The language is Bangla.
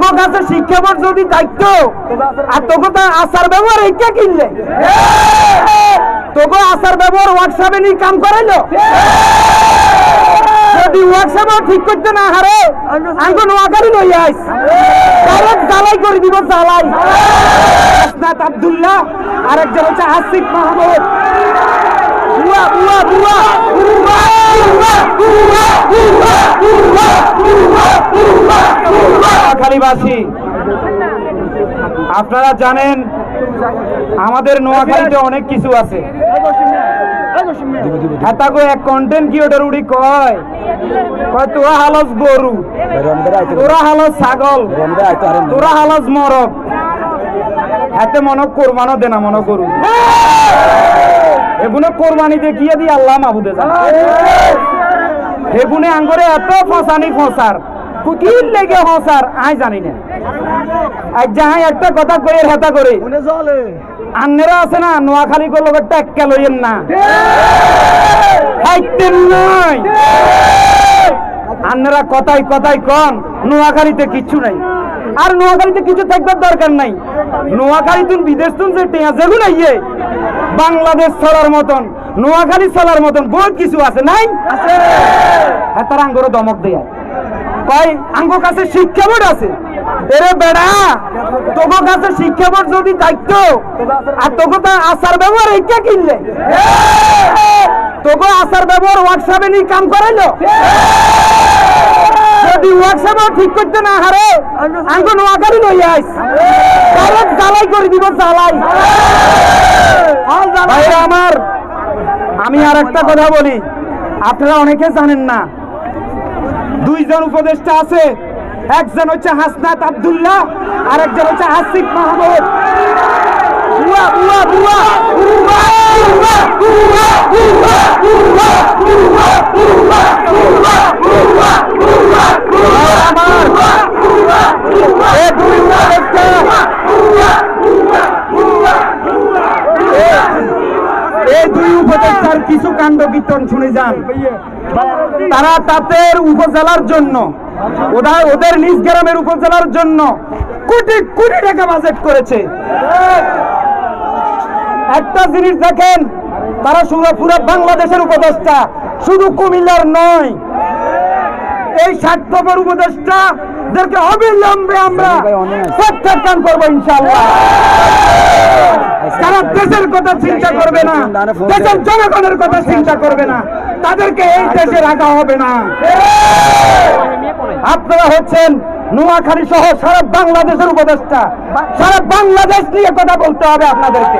তোকে কাছে শিক্ষা বোর্ড যদি থাকতো আর তোকে তো আচার ব্যবহার এইটা কিনলে তোকে আচার ব্যবহার হোয়াটসঅ্যাপে নিয়ে কাম করাইলো যদি হোয়াটসঅ্যাপে ঠিক করতে না হারে আঙ্গো নোয়াকারি লই আইস ডাইরেক্ট জ্বালাই করে দিব জ্বালাই আসনাত আব্দুল্লাহ আর একজন হচ্ছে আসিফ মাহমুদ বুয়া নোয়াখালীবাসী আপনারা জানেন আমাদের নোয়াখালীতে অনেক কিছু আছে। হেতাগো এক কন্টেন্ট ক্রিয়েটর উড়ি কয় কয় তোরা হালস গরু তোরা হালস ছাগল তোরা হালস মরক। হাতে মনে মনে করু কোরবানি দেখিয়ে দি আল্লাহ জানে। এগুনে আঙ্গরে এত ফসানি ফসার। কুকির লেগে আই জানি না। আর যাহাই একটা কথা কইয়ের হেতা করে। আন্নেরা আছে না নোয়াখালী গো লোকের টেক্কা লইয়েন না। হাইতেন নয় আন্নেরা কথাই কথাই কন নোয়াখালীতে কিচ্ছু নাই। আর নোয়াখালীতে কিছু থাকবার দরকার নাই। নোয়াখালী তুন বিদেশ তুন যে টেয়া যেগুলো ইয়ে বাংলাদেশ চলার মতন নোয়াখালী চলার মতন বহুত কিছু আছে নাই? হ্যাঁ তার আঙ্গরও দমক দেয়। কয় আঙ্গ কাছে শিক্ষা বোর্ড আছে। এরে বেড়া, তোগো কাছে শিক্ষা বোর্ড যদি থাকতো, আর তোগো তো আচার ব্যবহার এইটা কিনলে। তোগো আচার ব্যবহার হোয়াটসঅ্যাপে নিয়ে কাম করাইলো। যদি হোয়াটসঅ্যাপে ঠিক করতে না হারে আঙ্গ নোয়াকারি লই আইস। ডাইরেক্ট জ্বালাই করে দিব, জ্বালাই। ভাইরা আমার, আমি আর একটা কথা বলি। আপনারা অনেকে জানেন না দুইজন উপদেষ্টা আছে। একজন হচ্ছে হাসনাত আবদুল্লাহ আর একজন হচ্ছে আসিফ মাহমুদ। বুয়া বুয়া বুয়া বুয়া বুয়া বুয়া বুয়া বুয়া বুয়া বুয়া বুয়া বুয়া আমার এ দুই উপদেষ্টা এই উপদেষ্টার কিছু কাণ্ড কীর্তন শুনে যান। তারা তাদের উপজেলার জন্য ওরা ওদের নিজ গ্রামের উপজেলার জন্য কোটি কোটি টাকা বাজেট করেছে। একটা জিনিস দেখেন তারা শুধু পুরো বাংলাদেশের উপদেষ্টা শুধু কুমিল্লার নয়। এই স্বার্থপর উপদেষ্টা দেরকে অবিলম্বে আমরা প্রত্যাখ্যান করব ইনশাআল্লাহ। যারা দেশের কথা চিন্তা করবে না, দেশের জনগণের কথা চিন্তা করবে না, তাদেরকে এই দেশে রাখা হবে না। আপনারা হচ্ছেন নোয়াখালী সহ সারা বাংলাদেশের উপদেষ্টা। সারা বাংলাদেশ নিয়ে কথা বলতে হবে আপনাদেরকে।